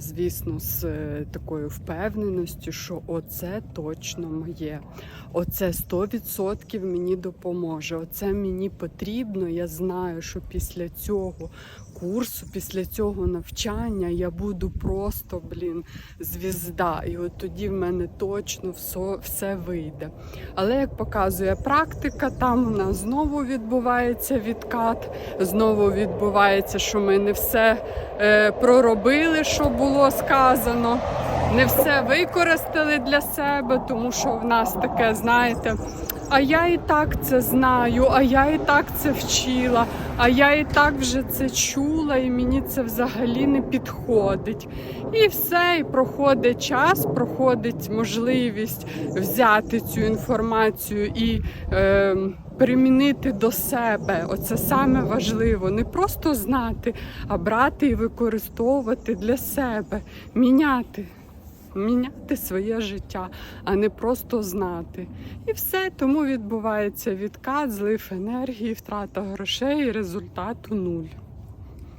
звісно, з е, такою впевненістю, що оце точно моє. Оце 100% мені допоможе. Оце мені потрібно. Я знаю, що після цього курсу, після цього навчання я буду просто, блін, звізда. І от тоді в мене точно все, вийде. Але як показує практика, там у нас знову відбувається відкат, знову відбувається, що ми не все е, проробили, що було сказано, не все використали для себе, тому що в нас таке, знаєте. А я і так це знаю, а я і так це вчила, а я і так вже це чула, і мені це взагалі не підходить. І все, і проходить час, проходить можливість взяти цю інформацію і е, примінити до себе. Оце саме важливо. Не просто знати, а брати і використовувати для себе, міняти. Міняти своє життя, а не просто знати. І все тому відбувається відкат, злив енергії, втрата грошей і результату нуль.